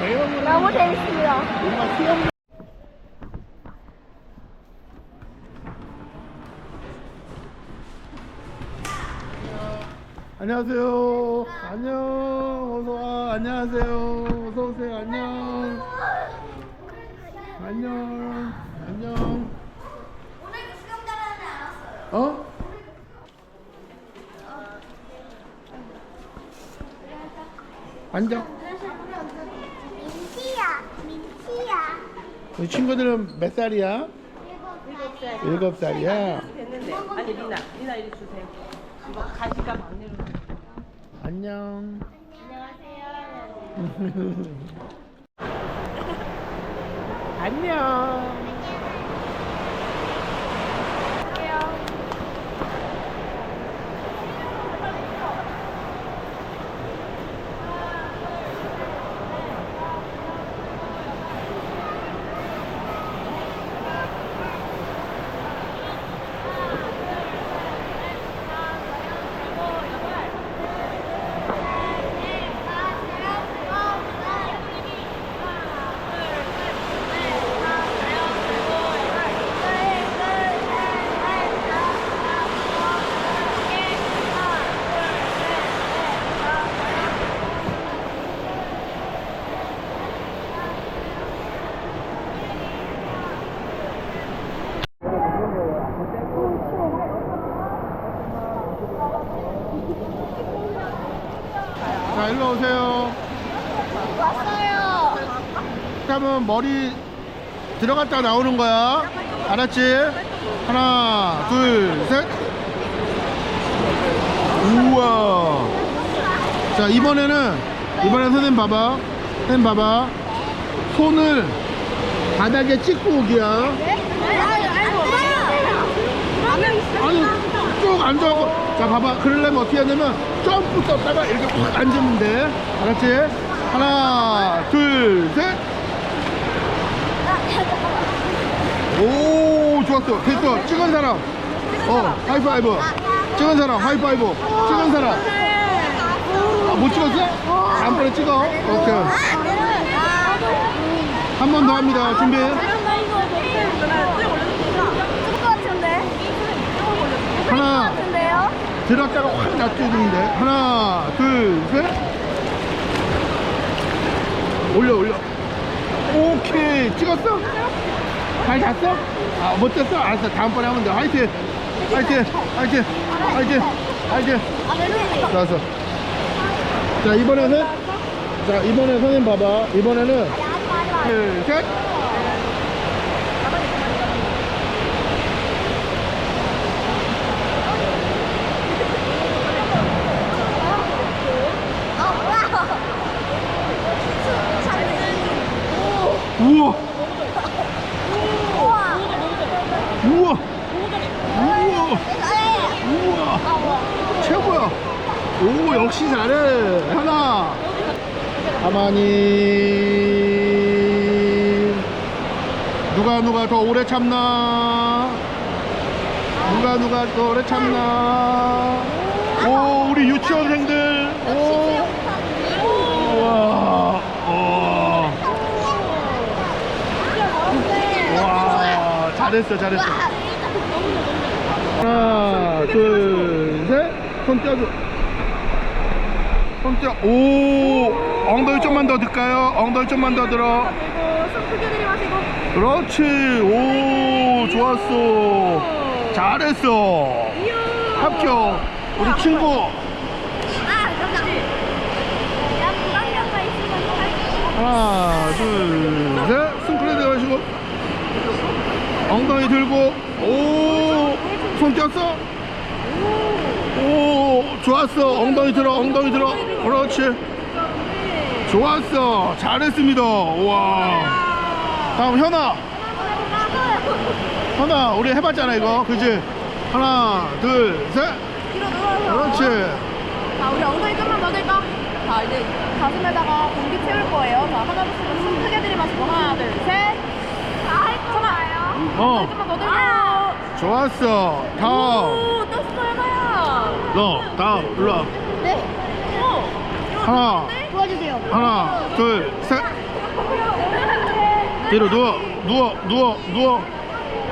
대형으로 너무 재밌습니다. 수영 안녕하세요. 안녕. 어서 와. 안녕하세요. 어서 오세요. 안녕. 안녕. 안녕. 오늘도 수영장에는 안 왔어요. 어? 앉아. 우리 친구들은 몇 살이야? 일곱 살이야. 됐는데 아니 리나 리나 이리 주세요 이거 가지가 막내로 안녕. 안녕. 자, 일로 오세요. 왔어요. 그러면 머리 들어갔다 나오는 거야. 알았지? 하나, 둘, 셋. 우와. 자, 이번에는, 이번에 선생님 봐봐. 선생님 봐봐. 손을 바닥에 찍고 오기야. 아니, 쭉 앉아갖고. 자, 봐봐. 그러려면 어떻게 하냐면, 점프 떴다가 이렇게 확 앉으면 돼. 알았지? 하나, 둘, 셋. 오 좋았어 됐어 찍은 사람 어 하이파이브 찍은 사람 하이파이브 찍은 사람 아, 못 찍었어? 다음번에 찍어 오케이 한 번 더 합니다 준비 하나? 들었다가 확 놔두는데. 하나 둘셋. 올려 올려. 오케이. 찍었어? 잘 잤어? 아 못 잤어? 알았어. 다음번에 하면 돼. 화이팅. 화이팅. 화이팅. 화이팅. 화이팅. 좋았어. 자 이번에는 자 이번에 선생님 봐봐. 이번에는 둘셋 우와. 우와. 우와. 우와. 최고야. 오 역시 잘해. 하나. 가만히. 누가 누가 더 오래 참나? 누가 누가 더 오래 참나? 오 우리 유치원생들 오 우와 우와 와 잘했어 잘했어. 하나 둘셋손 떼줘 손 떼어 오. 엉덩이 좀만 더 들까요? 엉덩이 좀만 더 들어. 그렇지. 오 좋았어. 잘했어. 합격. 우리 친구. 하나 둘셋. 승크레드 하시고 엉덩이 들고 오손 띄었어? 오 좋았어. 엉덩이 들어 엉덩이 들어. 그렇지. 좋았어. 잘했습니다. 우와. 다음 현아. 현아 우리 해봤잖아 이거. 그지? 하나 둘셋. 그렇지. 자, 우리 엉덩이 좀만 더 들까? 자, 이제 가슴에다가 공기 채울 거예요. 자, 하나, 둘, 셋, 숨 크게 들이마시고, 하나, 둘, 셋. 어. 좀만 더 들고. 좋았어. 다음. 오, 떴어, 현아야. 너 다음 일로 와. 네, 어, 하나. 도와주세요. 하나 둘 셋. 뒤로 누워 누워 누워 누워.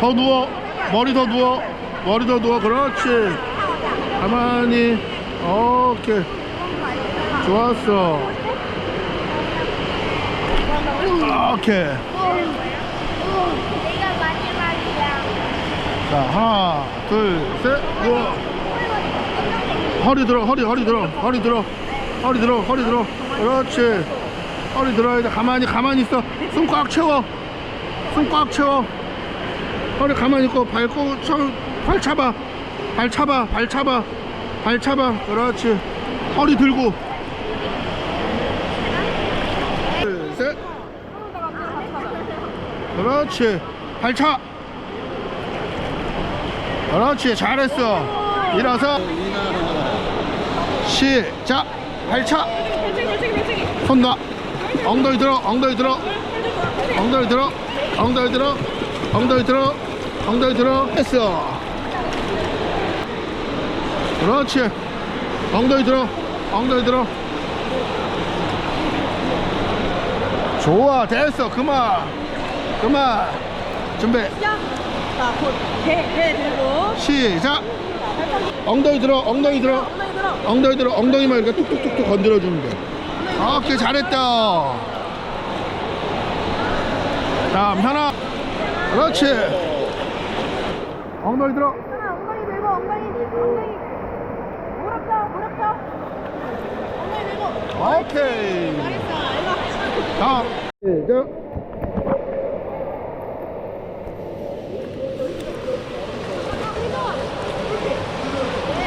더 누워. 머리 더 누워. 머리 더 누워. 그렇지. 가만히. 오케이. 좋았어. 오케이. 자 하나 둘셋 누워 허리 들어 허리 허리 들어 허리 들어 허리 들어 허리 들어. 그렇지. 허리 들어야 돼 가만히 가만히 있어. 숨 꽉 채워. 숨 꽉 채워. 허리 가만히 있고 밟고 쳐, 발 차봐. 발 차봐 발 차봐. 발 차봐. 그렇지. 허리 들고. 둘셋. 그렇지. 발차 그렇지 잘했어. 일어서. 시작. 발차. 손 놔. 엉덩이 들어 엉덩이 들어. 엉덩이 들어 엉덩이 들어. 엉덩이 들어 엉덩이 들어. 했어. 그렇지. 엉덩이 들어 엉덩이 들어. 좋아 됐어. 그만. 그만. 준비 자, 곧 배, 배 들고. 시작. 엉덩이 들어 엉덩이 들어. 엉덩이 들어. 엉덩이 들어 엉덩이만 이렇게 뚝뚝뚝뚝 건드려 주면 돼. 오케이 잘했다. 다음 현아 그렇지. 엉덩이 들어. 엉덩이 들고 엉덩이 엉덩이. 무릎 펴 무릎 펴 엉덩이 들고. 오케이. 잘했어. 이거 다음. 시작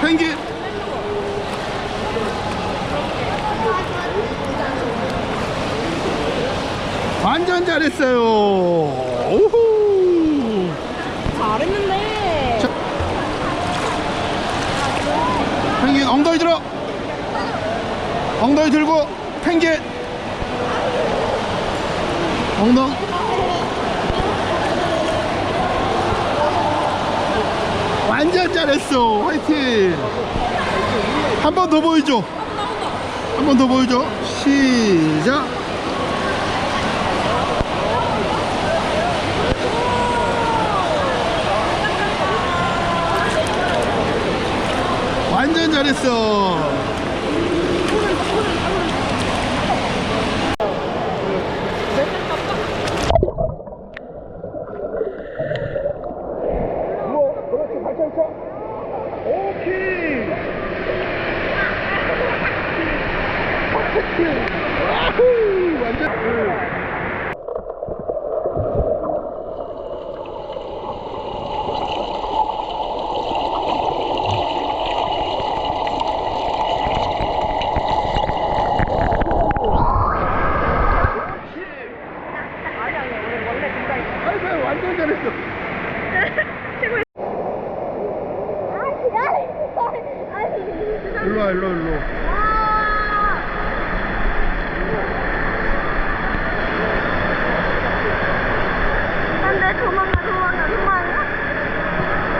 펭귄 완전 잘했어요. 오호. 잘했는데. 펭귄 엉덩이 들어. 엉덩이 들고 펭귄. 엉덩. 완전 잘했어. 화이팅. 한 번 더 보여줘. 한 번 더 보여줘. 시작 완전 잘했어 우와, 그렇지, 발차기 쳐. 오케이. 와후, 완전. 아이고, 완전 잘했어. 아, 기다려. 아니. 일로 와, 일로, 일로. 아. 안 돼, 도망가, 도망가, 도망가.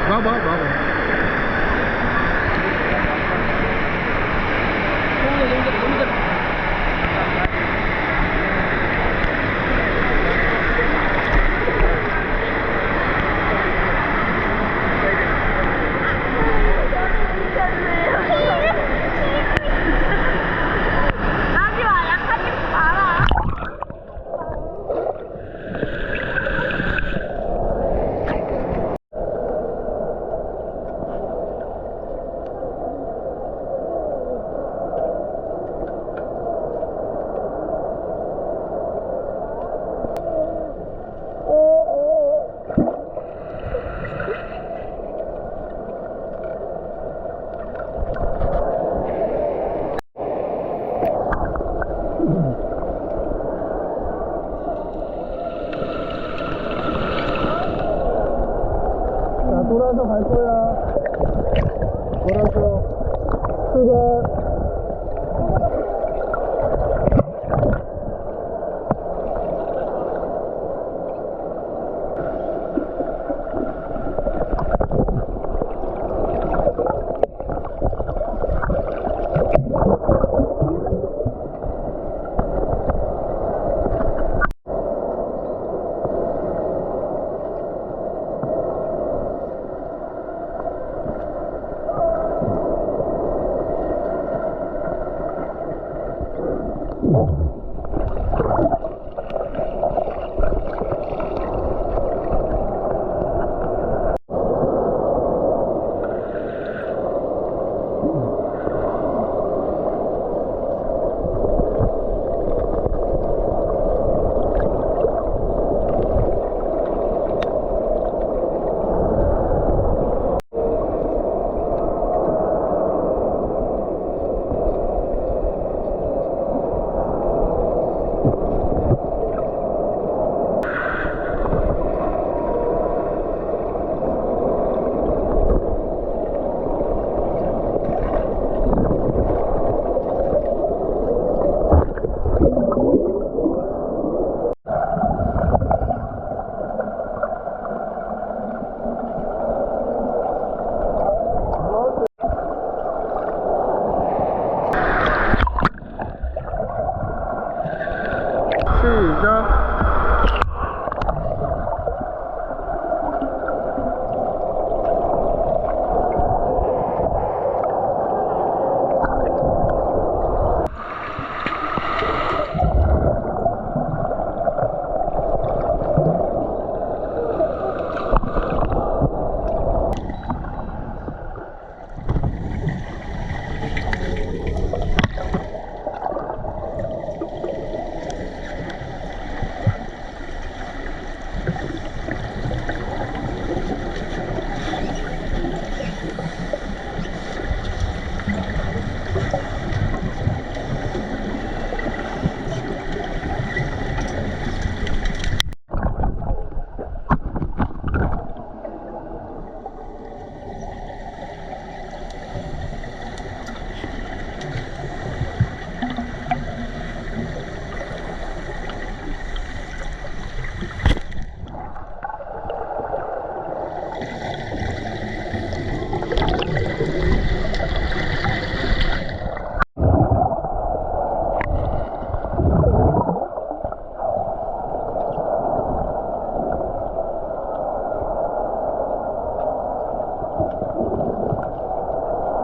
봐봐, 봐봐. 나지 마, 약하지 마라. 자, 돌아서 갈 거야. 돌아서. 출발.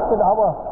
Oppenheimer